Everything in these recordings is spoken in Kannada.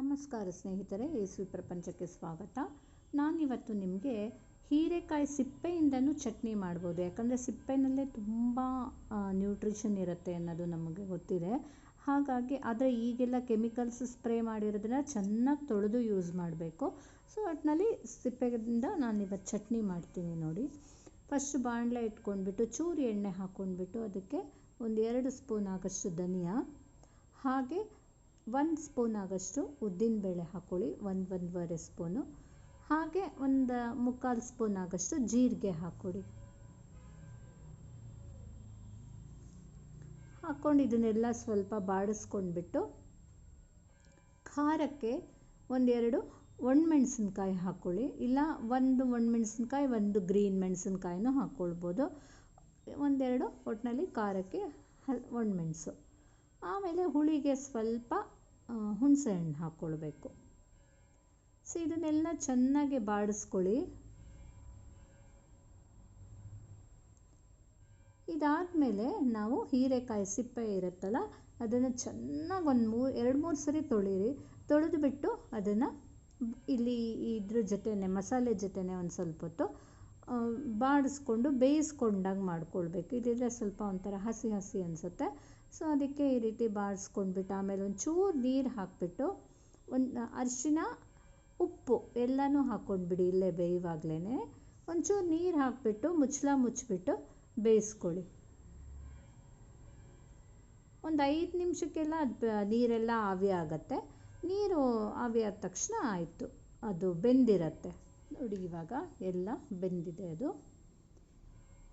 ನಮಸ್ಕಾರ ಸ್ನೇಹಿತರೆ ಯೇಸು ಪ್ರಪಂಚಕ್ಕೆ ಸ್ವಾಗತ. ನಾನಿವತ್ತು ನಿಮಗೆ ಹೀರೆಕಾಯಿ ಸಿಪ್ಪೆಯಿಂದನೂ ಚಟ್ನಿ ಮಾಡ್ಬೋದು. ಯಾಕಂದರೆ ಸಿಪ್ಪೆನಲ್ಲೇ ತುಂಬ ನ್ಯೂಟ್ರಿಷನ್ ಇರುತ್ತೆ ಅನ್ನೋದು ನಮಗೆ ಗೊತ್ತಿದೆ. ಹಾಗಾಗಿ ಆದರೆ ಈಗೆಲ್ಲ ಕೆಮಿಕಲ್ಸ್ ಸ್ಪ್ರೇ ಮಾಡಿರೋದನ್ನ ಚೆನ್ನಾಗಿ ತೊಳೆದು ಯೂಸ್ ಮಾಡಬೇಕು. ಸೊ ಒಟ್ಟಿನಲ್ಲಿ ಸಿಪ್ಪೆಯಿಂದ ನಾನಿವತ್ತು ಚಟ್ನಿ ಮಾಡ್ತೀನಿ ನೋಡಿ. ಫಸ್ಟ್ ಬಾಣಲೆ ಇಟ್ಕೊಂಡ್ಬಿಟ್ಟು, ಚೂರು ಎಣ್ಣೆ ಹಾಕ್ಕೊಂಡ್ಬಿಟ್ಟು ಅದಕ್ಕೆ ಒಂದು ಎರಡು ಸ್ಪೂನ್ ಆಗಷ್ಟು ಧನಿಯಾ. ಹಾಗೆ ಒಂದು ಸ್ಪೂನ್ ಆಗೋಷ್ಟು ಉದ್ದಿನಬೇಳೆ ಹಾಕ್ಕೊಳ್ಳಿ ಒಂದು ಒಂದೂವರೆ ಸ್ಪೂನು. ಹಾಗೆ ಒಂದು ಮುಕ್ಕಾಲು ಸ್ಪೂನ್ ಆಗೋಷ್ಟು ಜೀರಿಗೆ ಹಾಕ್ಕೊಡಿ ಹಾಕ್ಕೊಂಡು ಇದನ್ನೆಲ್ಲ ಸ್ವಲ್ಪ ಬಾಡಿಸ್ಕೊಂಡ್ಬಿಟ್ಟು ಖಾರಕ್ಕೆ ಒಂದೆರಡು ಒಣಮೆಣಸಿನ್ಕಾಯಿ ಹಾಕ್ಕೊಳ್ಳಿ ಇಲ್ಲ, ಒಂದು ಒಣಮೆಣಸಿನ್ಕಾಯಿ, ಒಂದು ಗ್ರೀನ್ ಮೆಣಸಿನ್ಕಾಯಿನೂ ಹಾಕ್ಕೊಳ್ಬೋದು ಒಂದೆರಡು ಒಟ್ಟಿನಲ್ಲಿ ಖಾರಕ್ಕೆ ಹಲ್, ಒಣಮೆಣಸು. ಆಮೇಲೆ ಹುಳಿಗೆ ಸ್ವಲ್ಪ ಹುಣಸೆ ಹಣ್ಣು ಹಾಕ್ಕೊಳ್ಬೇಕು ಸೊ ಇದನ್ನೆಲ್ಲ ಚೆನ್ನಾಗಿ ಬಾಡಿಸ್ಕೊಳ್ಳಿ. ಇದಾದಮೇಲೆ ನಾವು ಹೀರೆಕಾಯಿ ಸಿಪ್ಪೆ ಇರುತ್ತಲ್ಲ, ಅದನ್ನು ಚೆನ್ನಾಗಿ ಒಂದು ಮೂರು ಎರಡು ಮೂರು ಸರಿ ತೊಳೀರಿ. ತೊಳೆದುಬಿಟ್ಟು ಅದನ್ನು ಇಲ್ಲಿ ಇದ್ರ ಜೊತೆನೆ, ಮಸಾಲೆ ಜೊತೆನೆ ಒಂದು ಸ್ವಲ್ಪ ಹೊತ್ತು ಬಾಡಿಸ್ಕೊಂಡು ಬೇಯಿಸ್ಕೊಂಡಾಗ ಮಾಡ್ಕೊಳ್ಬೇಕು. ಇದಿದ್ರೆ ಸ್ವಲ್ಪ ಒಂಥರ ಹಸಿ ಹಸಿ ಅನಿಸುತ್ತೆ. ಸೊ, ಅದಕ್ಕೆ ಈ ರೀತಿ ಬಾಡಿಸ್ಕೊಂಡ್ಬಿಟ್ಟು ಆಮೇಲೆ ಒಂದು ಚೂರು ನೀರು ಹಾಕಿಬಿಟ್ಟು ಒಂದು ಅರಿಶಿನ ಉಪ್ಪು ಎಲ್ಲನೂ ಹಾಕ್ಕೊಂಡ್ಬಿಡಿ ಇಲ್ಲೇ ಬೇಯುವಾಗಲೇ ಒಂಚೂರು ನೀರು ಹಾಕಿಬಿಟ್ಟು ಮುಚ್ಚಳ ಮುಚ್ಚಿಬಿಟ್ಟು ಬೇಯಿಸ್ಕೊಳ್ಳಿ. ಒಂದು ಐದು ನಿಮಿಷಕ್ಕೆಲ್ಲ ಅದು ನೀರೆಲ್ಲ ಆವಿ ಆಗುತ್ತೆ ನೀರು ಆವಿ ತಕ್ಷಣ ಆಯಿತು. ಅದು ಬೆಂದಿರತ್ತೆ. ನೋಡಿ, ಇವಾಗ ಎಲ್ಲ ಬೆಂದಿದೆ ಅದು.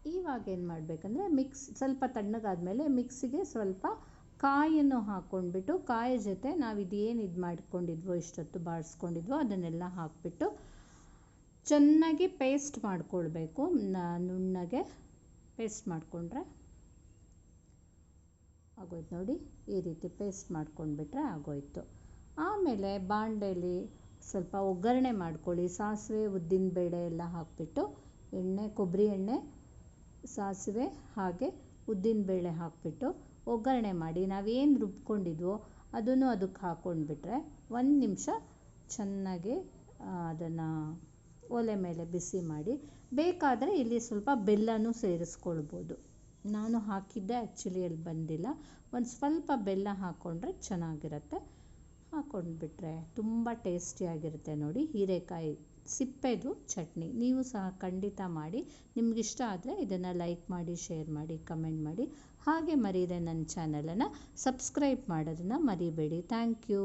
ಇವಾಗ ಏನು ಮಾಡಬೇಕಂದ್ರೆ ಮಿಕ್ಸ್, ಸ್ವಲ್ಪ ತಣ್ಣಗಾದ್ಮೇಲೆ ಮಿಕ್ಸಿಗೆ ಸ್ವಲ್ಪ ಕಾಯನ್ನು ಹಾಕ್ಕೊಂಡ್ಬಿಟ್ಟು ಕಾಯಿ ಜೊತೆ ನಾವು ಇದೇನು ಇದು ಮಾಡ್ಕೊಂಡಿದ್ವೋ, ಇಷ್ಟೊತ್ತು ಬಾಡಿಸ್ಕೊಂಡಿದ್ವೋ ಅದನ್ನೆಲ್ಲ ಹಾಕ್ಬಿಟ್ಟು ಚೆನ್ನಾಗಿ ಪೇಸ್ಟ್ ಮಾಡ್ಕೊಳ್ಬೇಕು. ನುಣ್ಣಗೆ ಪೇಸ್ಟ್ ಮಾಡಿಕೊಂಡ್ರೆ ಆಗೋಯ್ತು ನೋಡಿ. ಈ ರೀತಿ ಪೇಸ್ಟ್ ಮಾಡ್ಕೊಂಡ್ಬಿಟ್ರೆ ಆಗೋಯ್ತು. ಆಮೇಲೆ ಬಾಣಲೆಯಲ್ಲಿ ಸ್ವಲ್ಪ ಒಗ್ಗರಣೆ ಮಾಡ್ಕೊಳ್ಳಿ. ಸಾಸಿವೆ ಉದ್ದಿನಬೇಳೆ ಎಲ್ಲ ಹಾಕಿಬಿಟ್ಟು ಎಣ್ಣೆ, ಕೊಬ್ಬರಿ ಎಣ್ಣೆ, ಸಾಸಿವೆ ಹಾಗೆ ಉದ್ದಿನ ಬೇಳೆ ಹಾಕಿಬಿಟ್ಟು ಒಗ್ಗರಣೆ ಮಾಡಿ. ನಾವೇನು ರುಬ್ಕೊಂಡಿದ್ವೋ ಅದನ್ನು ಅದಕ್ಕೆ ಹಾಕ್ಕೊಂಡ್ಬಿಟ್ರೆ ಒಂದು ನಿಮಿಷ ಚೆನ್ನಾಗಿ ಅದನ್ನು ಒಲೆ ಮೇಲೆ ಬಿಸಿ ಮಾಡಿ. ಬೇಕಾದರೆ ಇಲ್ಲಿ ಸ್ವಲ್ಪ ಬೆಲ್ಲನೂ ಸೇರಿಸ್ಕೊಳ್ಬೋದು. ನಾನು ಹಾಕಿದ್ದೆ ಆ್ಯಕ್ಚುಲಿ ಅಲ್ಲಿ ಬಂದಿಲ್ಲ. ಒಂದು ಸ್ವಲ್ಪ ಬೆಲ್ಲ ಹಾಕ್ಕೊಂಡ್ರೆ ಚೆನ್ನಾಗಿರುತ್ತೆ. ಹಾಕ್ಕೊಂಡ್ಬಿಟ್ರೆ ತುಂಬ ಟೇಸ್ಟಿಯಾಗಿರುತ್ತೆ ನೋಡಿ. ಹೀರೆಕಾಯಿ ಸಿಪ್ಪೆದು ಚಟ್ನಿ. ನೀವು ಸಹ ಖಂಡಿತ ಮಾಡಿ. ನಿಮಗಿಷ್ಟ ಆದರೆ ಇದನ್ನು ಲೈಕ್ ಮಾಡಿ ಶೇರ್ ಮಾಡಿ ಕಮೆಂಟ್ ಮಾಡಿ. ಹಾಗೆ ಮರೀದೆ ನನ್ನ ಚಾನಲನ್ನು ಸಬ್ಸ್ಕ್ರೈಬ್ ಮಾಡೋದನ್ನು ಮರಿಬೇಡಿ. Thank you